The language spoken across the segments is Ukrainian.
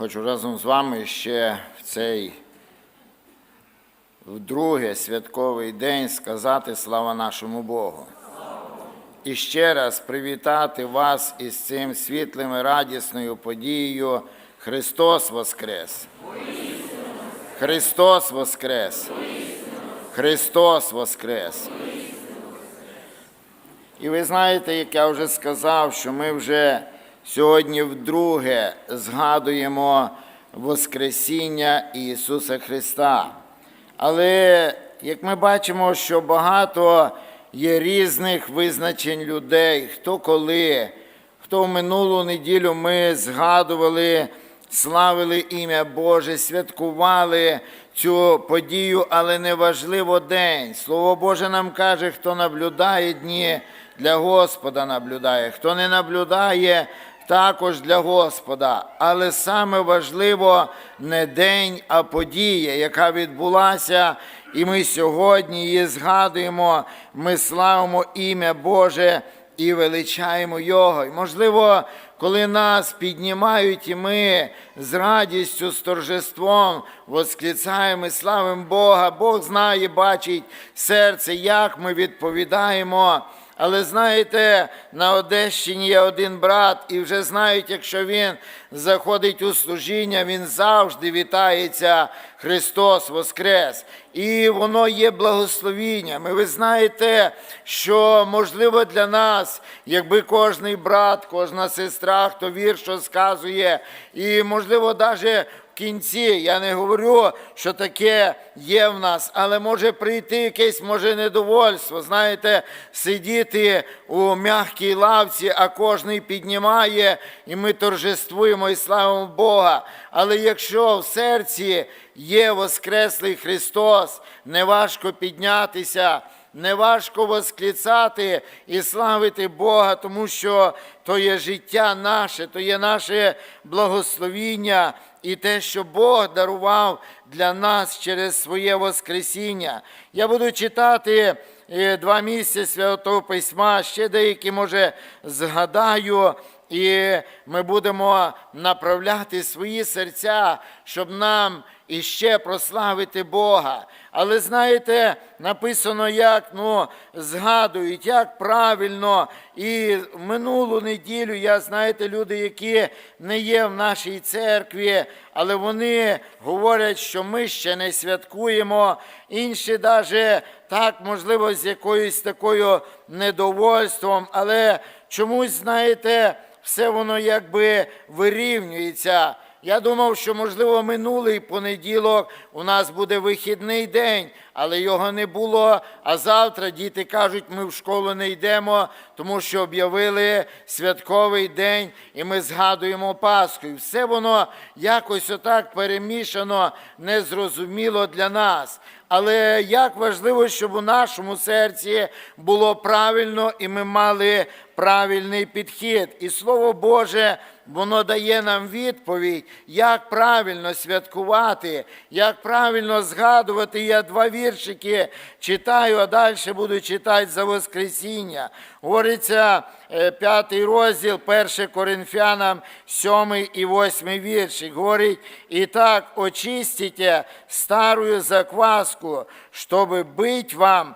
Хочу разом з вами ще в цей вдруге святковий день сказати слава нашому Богу. І ще раз привітати вас із цим світлим і радісною подією Христос Воскрес! Христос Воскрес! Христос Воскрес! І ви знаєте, як я вже сказав, що ми вже сьогодні вдруге згадуємо Воскресіння Ісуса Христа. Але як ми бачимо, що багато є різних визначень людей, хто коли, хто в минулу неділю ми згадували, славили ім'я Боже, святкували цю подію, але не важливо день. Слово Боже нам каже, хто наблюдає дні, для Господа наблюдає, хто не наблюдає, також для Господа. Але саме важливо не день, а подія, яка відбулася, і ми сьогодні її згадуємо, ми славимо ім'я Боже і величаємо Його. І, можливо, коли нас піднімають, і ми з радістю, з торжеством восклицаємо і славимо Бога, Бог знає, бачить серце, як ми відповідаємо. Але знаєте, на Одещині є один брат, і вже знають, якщо він заходить у служіння, він завжди вітається Христос Воскрес. І воно є благословінням. І ви знаєте, що можливо для нас, якби кожний брат, кожна сестра, хто вірш розказує, і можливо, навіть кінці. Я не говорю, що таке є в нас, але може прийти якесь може недовольство. Знаєте, сидіти у м'якій лавці, а кожний піднімає, і ми торжествуємо і славимо Бога. Але якщо в серці є Воскреслий Христос, неважко піднятися. Неважко восклицати і славити Бога, тому що то є життя наше, то є наше благословіння і те, що Бог дарував для нас через своє Воскресіння. Я буду читати е, два місця Святого Письма, ще деякі, може, згадаю. І ми будемо направляти свої серця, щоб нам іще прославити Бога. Але знаєте, написано, як ну, згадують, як правильно. І минулу неділю я, знаєте, люди, які не є в нашій церкві, але вони говорять, що ми ще не святкуємо. Інші навіть так, можливо, з якоюсь такою недовольством, але чомусь, знаєте, все воно якби вирівнюється. Я думав, що, можливо, минулий понеділок у нас буде вихідний день, але його не було. А завтра діти кажуть, ми в школу не йдемо, тому що об'явили святковий день, і ми згадуємо Пасху. І все воно якось отак перемішано, незрозуміло для нас. Але як важливо, щоб у нашому серці було правильно і ми мали правильний підхід. І Слово Боже, воно дає нам відповідь, як правильно святкувати, як правильно згадувати. Я два віршики читаю, а далі буду читати за Воскресіння. Говориться е, п'ятий розділ, 1 Коринфянам, 7 і 8 віршик. Говорить, і так очистите старую закваску, чтобы быть вам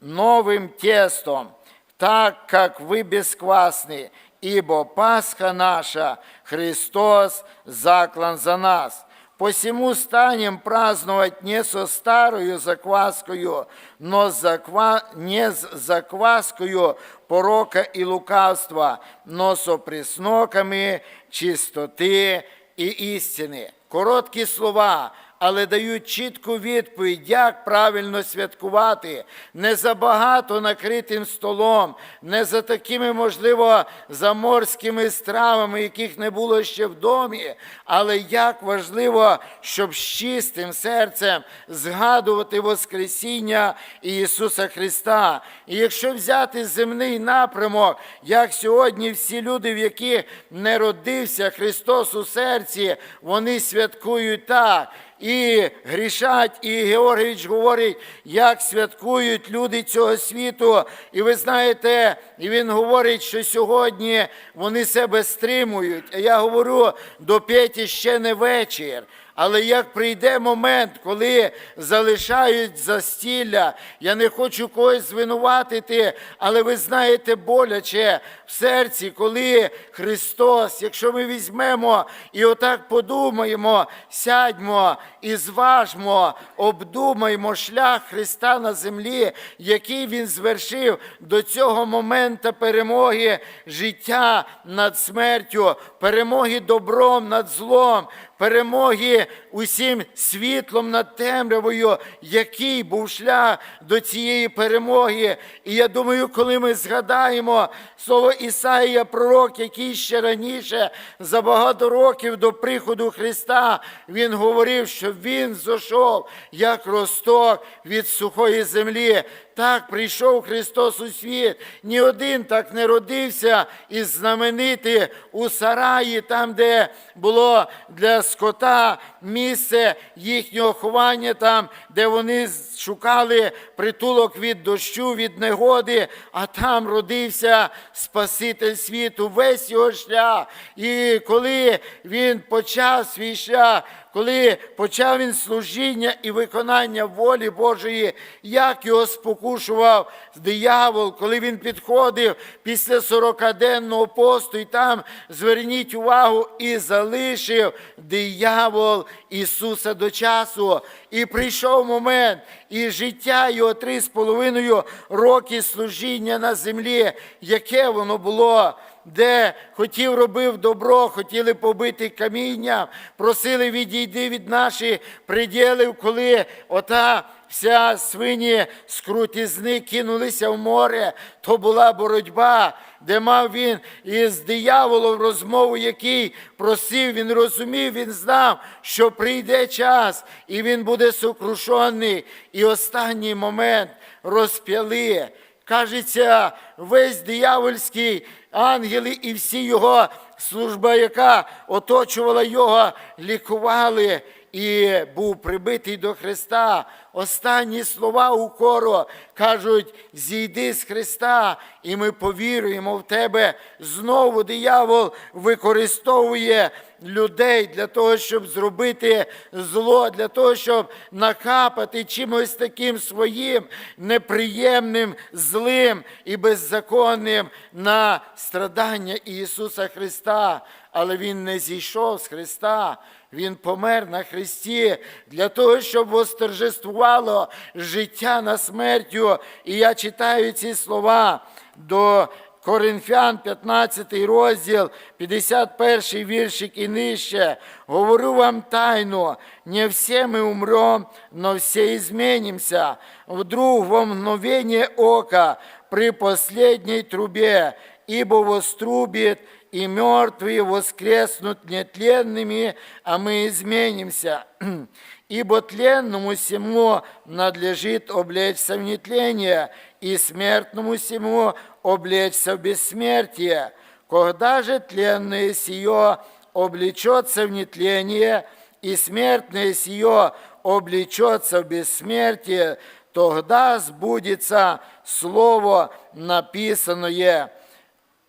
новым тестом, так как вы бесквасны, ибо Пасха наша, Христос заклан за нас. Посему станем праздновать не со старою закваскою, но заква... не с закваскою порока и лукавства, но со присноками чистоти і істини. Короткі слова, але дають чітку відповідь, як правильно святкувати, не за багато накритим столом, не за такими, можливо, заморськими стравами, яких не було ще в домі, але як важливо, щоб з чистим серцем згадувати Воскресіння Ісуса Христа. І якщо взяти земний напрямок, як сьогодні всі люди, в яких не родився Христос у серці, вони святкують так. І грішать. І Георгійович говорить, як святкують люди цього світу. І ви знаєте, і він говорить, що сьогодні вони себе стримують. А я говорю, до п'яті ще не вечір. Але як прийде момент, коли залишають застілля, я не хочу когось звинуватити, але ви знаєте боляче в серці, коли Христос, якщо ми візьмемо і отак подумаємо, сядьмо і зважмо, обдумаємо шлях Христа на землі, який Він звершив до цього моменту перемоги життя над смертю, перемоги добром над злом, перемоги усім світлом над темрявою, який був шлях до цієї перемоги. І я думаю, коли ми згадаємо слово Ісаїя, пророк, який ще раніше, за багато років до приходу Христа, він говорив, що Він зойшов як росток від сухої землі. Так прийшов Христос у світ. Ні один так не родився із знаменитий у сараї, там, де було для скота місце їхнього ховання, там, де вони шукали притулок від дощу, від негоди, а там родився Спаситель світу, весь його шлях. І коли він почав свій шлях, коли почав він служіння і виконання волі Божої, як його спокушував диявол, коли він підходив після 40-денного посту, і там зверніть увагу, і залишив диявол Ісуса до часу. І прийшов момент, і життя його три з половиною роки служіння на землі, яке воно було де хотів робив добро, хотіли побити каміння, просили відійди від наших приділів, коли ота вся свині крутізни кинулися в море, то була боротьба, де мав він із дияволом розмову, який просив, він розумів, він знав, що прийде час, і він буде сокрушений. І останній момент розп'яли. Кажеться, весь диявольський ангели і всі його служба, яка оточувала його, лікували і був прибитий до Христа. Останні слова укору кажуть: зійди з Христа, і ми повіруємо в тебе. Знову диявол використовує людей для того, щоб зробити зло, для того, щоб накапати чимось таким своїм неприємним, злим і беззаконним на страдання Ісуса Христа. Але Він не зійшов з Христа. Він помер на Христі для того, щоб восторжествувало життя на смертю. І я читаю ці слова до Коринфян, 15 розділ, 51 віршик і нижче. Говорю вам тайну, не все мы умрем, но все изменимся. Вдруг во мгновение ока при последней трубе, ибо вострубит, и мертвые воскреснут нетленными, а мы изменимся. Ибо тленному сему надлежит облечься в нетление, и смертному сему облечься в бессмертие. Когда же тленное сие облечется в нетление, и смертное сие облечется в бессмертие, тогда сбудется слово написанное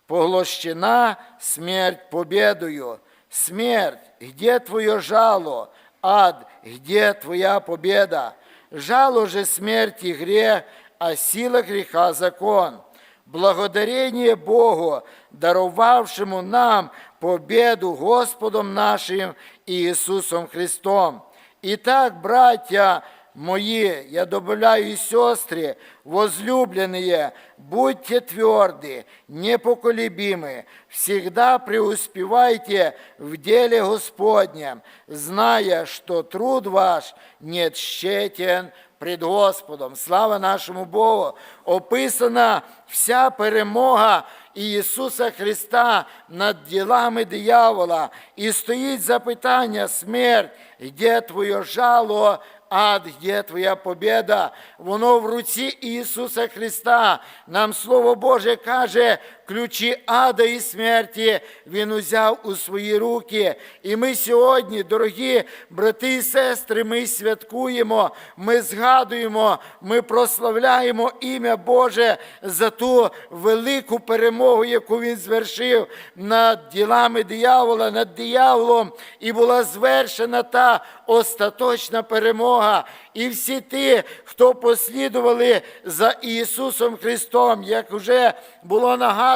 поглощена смерть победою. Смерть, где твое жало? Ад, где твоя победа? Жало же смерти грех, а сила греха закон. Благодарение Богу, даровавшему нам победу Господом нашим Иисусом Христом. Итак, братья мои, я добавляю и сестры, возлюбленные, будьте тверды, непоколебимы, всегда преуспевайте в деле Господнем, зная, что труд ваш не тщетен пред Господом. Слава нашому Богу! Описана вся перемога Ісуса Христа над ділами диявола. І стоїть запитання, смерть, де твоє жало, ад, де твоя побіда? Воно в руці Ісуса Христа. Нам Слово Боже каже, ключі ада і смерті Він узяв у свої руки. І ми сьогодні, дорогі брати і сестри, ми святкуємо, ми згадуємо, ми прославляємо ім'я Боже за ту велику перемогу, яку Він звершив над ділами диявола, над дияволом, і була звершена та остаточна перемога. І всі ті, хто послідували за Ісусом Христом, як вже було нагадано,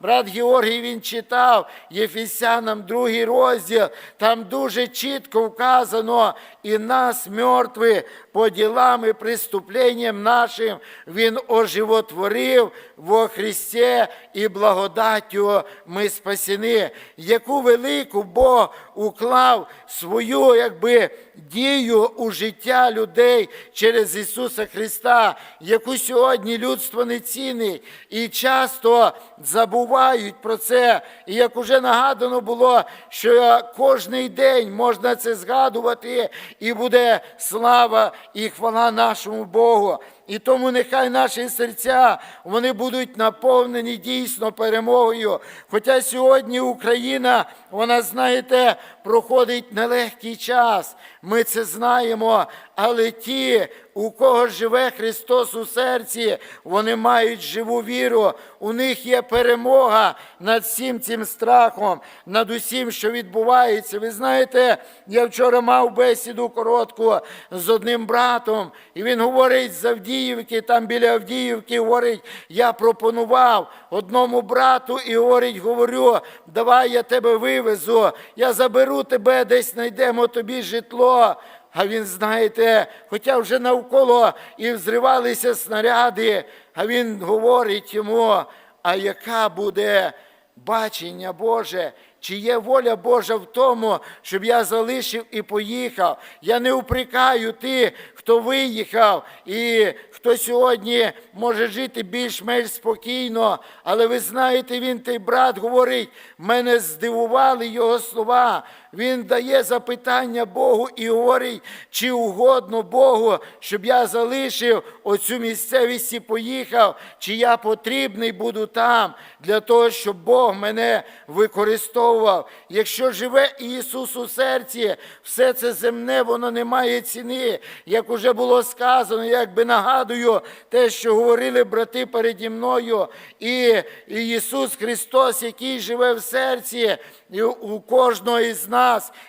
брат Георгій він читав Єфесянам другий розділ, там дуже чітко вказано, і нас, мертві, по ділам і преступлениям нашим, Він оживотворив во Христі і благодаттю ми спасені, яку велику Бог уклав свою якби, дію у життя людей через Ісуса Христа, яку сьогодні людство не цінить. І часто забувають про це. І як уже нагадано було, що кожний день можна це згадувати, і буде слава і хвала нашому Богу. І тому нехай наші серця вони будуть наповнені дійсно перемогою. Хоча сьогодні Україна, вона, знаєте, проходить нелегкий час. Ми це знаємо, але ті, у кого живе Христос у серці, вони мають живу віру. У них є перемога над всім цим страхом, над усім, що відбувається. Ви знаєте, я вчора мав бесіду коротку з одним братом, і він говорить з Авдіївки, там біля Авдіївки, говорить, я пропонував одному брату і говорить, говорю, давай я тебе вивезу, я заберу тебе, десь знайдемо тобі житло. А він, знаєте, хоча вже навколо і взривалися снаряди, а він говорить йому, а яка буде бачення Боже, чи є воля Божа в тому, щоб я залишив і поїхав. Я не упрекаю тих, хто виїхав і хто сьогодні може жити більш-менш спокійно. Але ви знаєте, він той брат говорить, мене здивували його слова. Він дає запитання Богу і говорить, чи угодно Богу, щоб я залишив оцю місцевість і поїхав, чи я потрібний буду там для того, щоб Бог мене використовував. Якщо живе Ісус у серці, все це земне, воно не має ціни. Як уже було сказано, якби нагадую те, що говорили брати переді мною, і Ісус Христос, який живе в серці, і у кожного із нас,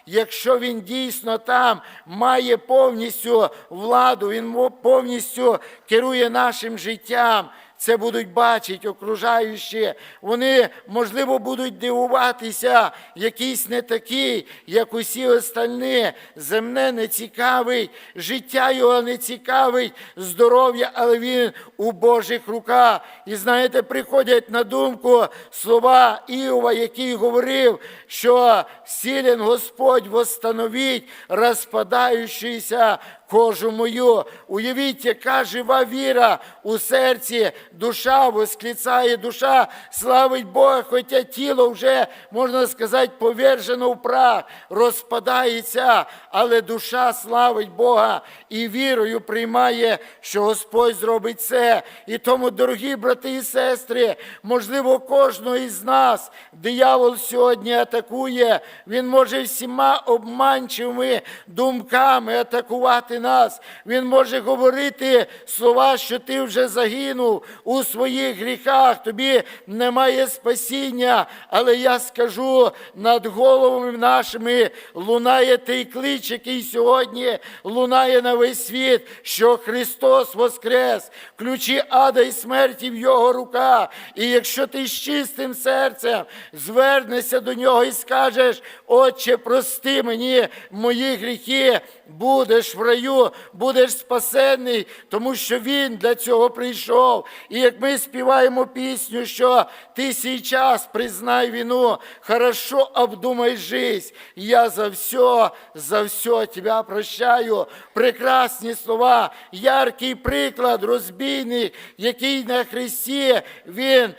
якщо він дійсно там має повністю владу, він повністю керує нашим життям. Це будуть бачити окружаючі. Вони, можливо, будуть дивуватися, якийсь не такий, як усі остальні. Земне не цікавить, життя його не цікавить, здоров'я, але він у Божих руках. І знаєте, приходять на думку слова Іова, який говорив, що сілен Господь восстановить розпадаючийся кожу мою. Уявіть, яка жива віра у серці, душа восклицає, душа славить Бога, хоча тіло вже, можна сказати, повержено в прах, розпадається, але душа славить Бога і вірою приймає, що Господь зробить це. І тому, дорогі брати і сестри, можливо, кожного із нас диявол сьогодні атакує, він може всіма обманчивими думками атакувати нас. Він може говорити слова, що ти вже загинув у своїх гріхах, тобі немає спасіння. Але я скажу, над головами нашими лунає той клич, який сьогодні лунає на весь світ, що Христос воскрес, ключі ада і смерті в Його руках. І якщо ти з чистим серцем звернешся до нього і скажеш, Отче, прости мені мої гріхи, будеш в раю, будеш спасений, тому що Він для цього прийшов. І як ми співаємо пісню, що ти сій час признай вину, хорошо обдумай жизнь, я за все, за все тебя прощаю. Прекрасні слова, яркий приклад, розбійник, який на Христі Він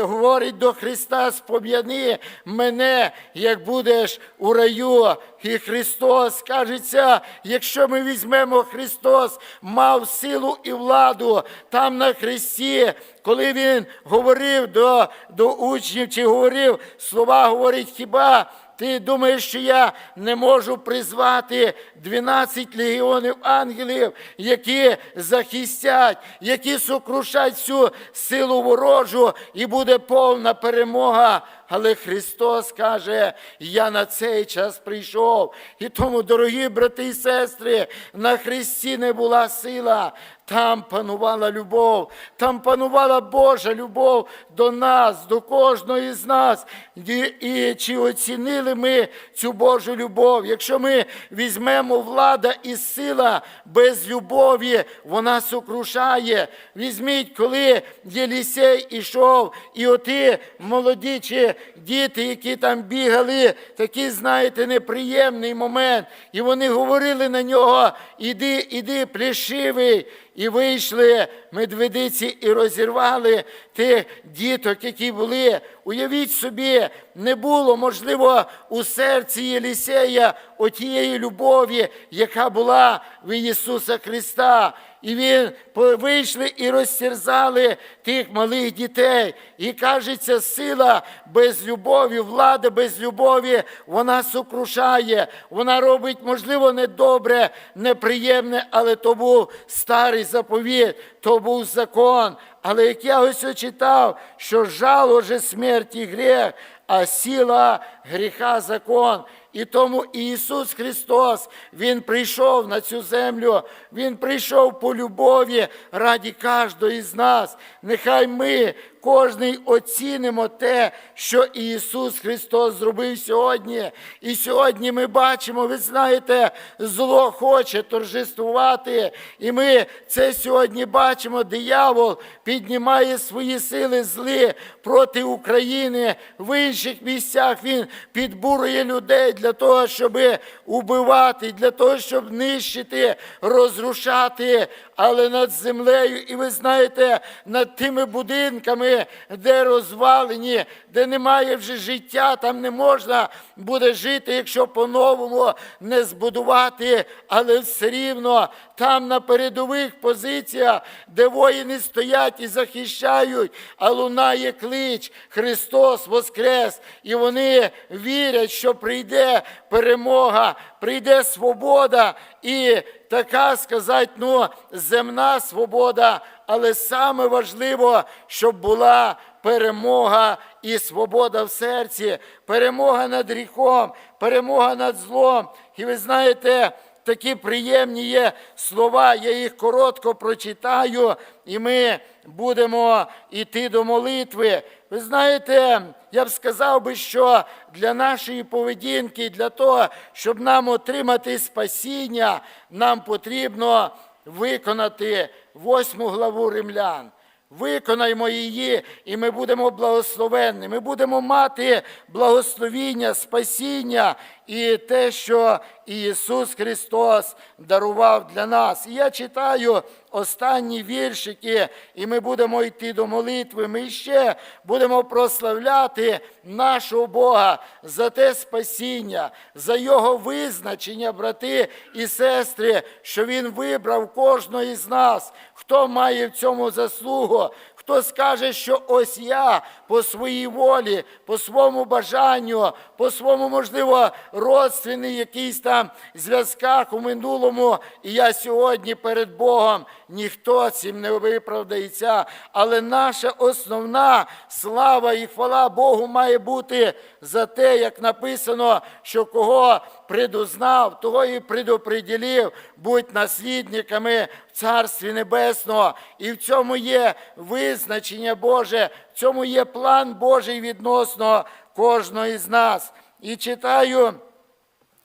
говорить до Христа, спом'яни мене, як будеш у раю. І Христос кажеться, якщо ми візьмемо Христос, мав силу і владу там на Христі, коли Він говорив до, до учнів чи говорив, слова говорить хіба. Ти думаєш, що я не можу призвати 12 легіонів ангелів, які захистять, які сокрушать всю силу ворожу, і буде повна перемога. Але Христос каже, я на цей час прийшов. І тому, дорогі брати і сестри, на Христі не була сила, там панувала любов, там панувала Божа любов до нас, до кожного з нас. І, і чи оцінили ми цю Божу любов? Якщо ми візьмемо влада і сила без любові, вона сокрушає. Візьміть, коли Єлісей ішов, і оті молоді чи діти, які там бігали, такий, знаєте, неприємний момент. І вони говорили на нього: іди, іди, плішивий. І вийшли медведиці і розірвали тих діток, які були. Уявіть собі, не було, можливо, у серці Єлісея отієї любові, яка була в Ісуса Христа. І він вийшли і розсерзали тих малих дітей. І кажеться, сила без любові, влада без любові, вона сокрушає, вона робить, можливо, недобре, неприємне, але то був старий заповіт, то був закон. Але як я ось читав, що жало же смерті гріх, а сила гріха закон. І тому Ісус Христос, Він прийшов на цю землю, Він прийшов по любові раді кожного із нас. Нехай ми, кожний оцінимо те, що Ісус Христос зробив сьогодні. І сьогодні ми бачимо, ви знаєте, зло хоче торжествувати. І ми це сьогодні бачимо. Диявол піднімає свої сили зли проти України. В інших місцях він підбурує людей для того, щоб убивати, для того, щоб нищити, розрушати, але над землею, і ви знаєте, над тими будинками, де розвалені, де немає вже життя, там не можна буде жити, якщо по-новому не збудувати, але все рівно там на передових позиціях, де воїни стоять і захищають, а лунає клич Христос Воскрес, і вони вірять, що прийде перемога, прийде свобода. І така сказати, ну, земна свобода, але саме важливо, щоб була перемога і свобода в серці, перемога над гріхом, перемога над злом. І ви знаєте, такі приємні є слова, я їх коротко прочитаю, і ми будемо йти до молитви. Ви знаєте, я б сказав би, що для нашої поведінки, для того, щоб нам отримати спасіння, нам потрібно виконати восьму главу римлян. Виконаймо її, і ми будемо благословенні. Ми будемо мати благословіння, спасіння і те, що Ісус Христос дарував для нас. І я читаю останні віршики, і ми будемо йти до молитви. Ми ще будемо прославляти нашого Бога за те спасіння, за Його визначення, брати і сестри, що Він вибрав кожного із нас, хто має в цьому заслугу. Хто скаже, що ось я по своїй волі, по своєму бажанню, по своєму, можливо, родственний якийсь там зв'язках у минулому, і я сьогодні перед Богом ніхто цим не виправдається. Але наша основна слава і хвала Богу має бути за те, як написано, що кого предузнав, того і предоприділив, будь наслідниками в Царстві Небесного. І в цьому є визначення Боже, в цьому є план Божий відносно кожного із нас. І читаю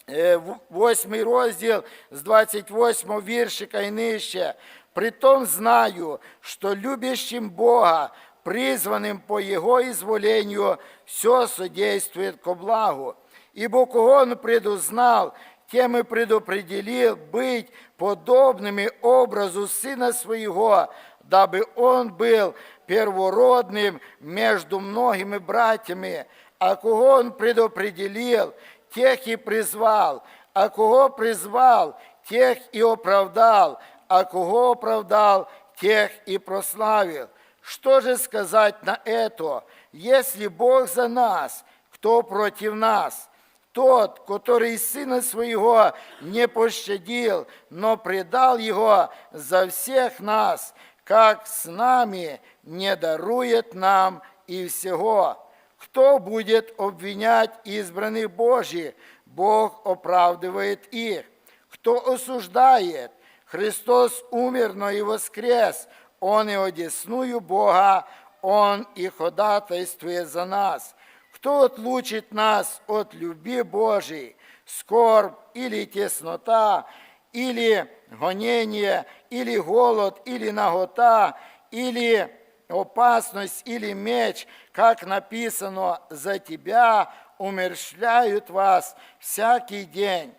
е, восьмий розділ з 28 віршика і нижче. Притом знаю, что любящим Бога, призванным по Его изволению, все содействует ко благу. Ибо кого Он предузнал, тем и предопределил быть подобными образу Сына Своего, дабы Он был первородным между многими братьями. А кого Он предопределил, тех и призвал, а кого призвал, тех и оправдал, а кого оправдал, тех и прославил. Что же сказать на это? Если Бог за нас, кто против нас? Тот, который Сына Своего не пощадил, но предал Его за всех нас, как с нами не дарует нам и всего. Кто будет обвинять избранных Божьих? Бог оправдывает их. Кто осуждает? Христос умер, но и воскрес. Он и одесную Бога, Он и ходатайствует за нас. Кто отлучит нас от любви Божией? Скорбь или теснота, или гонение, или голод, или нагота, или опасность, или меч, как написано, за тебя умерщвляют вас всякий день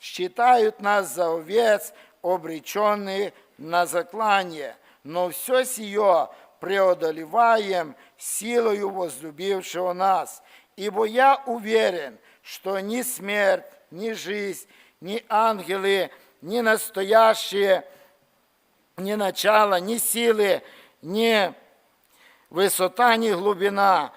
считают нас за овец, обреченные на заклание. Но все сие преодолеваем силою возлюбившего нас. Ибо я уверен, что ни смерть, ни жизнь, ни ангелы, ни настоящие, ни начало, ни силы, ни высота, ни глубина,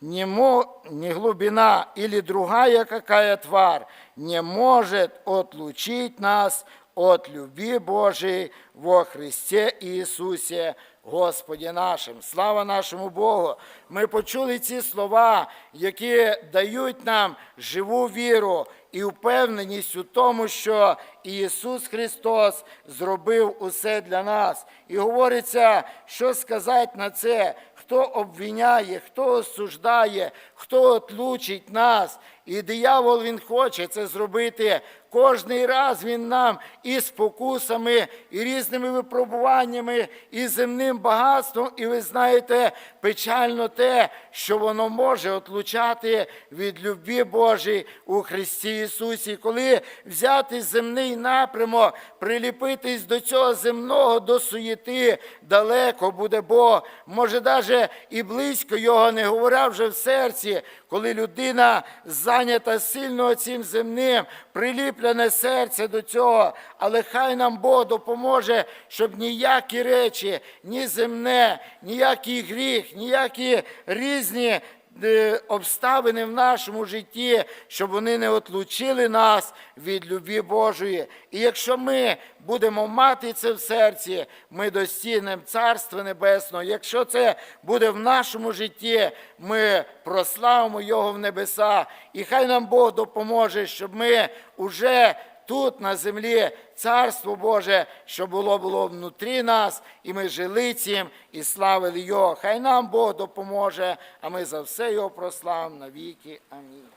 не, мо, не глубина или другая какая тварь не может отлучить нас от любви Божией во Христе Ісусі Господі нашим. Слава нашому Богу! Ми почули ці слова, які дають нам живу віру і впевненість у тому, що Ісус Христос зробив усе для нас. І говориться, що сказати на це, хто обвиняє, хто осуждає, хто отлучить нас. І диявол він хоче це зробити. Кожний раз він нам і спокусами, і різними випробуваннями, і земним багатством. І ви знаєте, печально те, що воно може отлучати від любві Божої у Христі Ісусі. Коли взяти земний напрямок, приліпитись до цього земного, до суєти, далеко буде Бог. Може, навіть і близько його не говоря вже в серці, коли людина зайнята сильно цим земним, приліплене серце до цього, але хай нам Бог допоможе, щоб ніякі речі, ні земне, ніякий гріх, ніякі різні обставини в нашому житті, щоб вони не отлучили нас від любві Божої. І якщо ми будемо мати це в серці, ми достигнемо Царства Небесного. Якщо це буде в нашому житті, ми прославимо Його в небеса. І хай нам Бог допоможе, щоб ми уже тут на землі Царство Боже, що було було внутрі нас, і ми жили цим і славили Його. Хай нам Бог допоможе, а ми за все Його прославимо навіки. Амінь.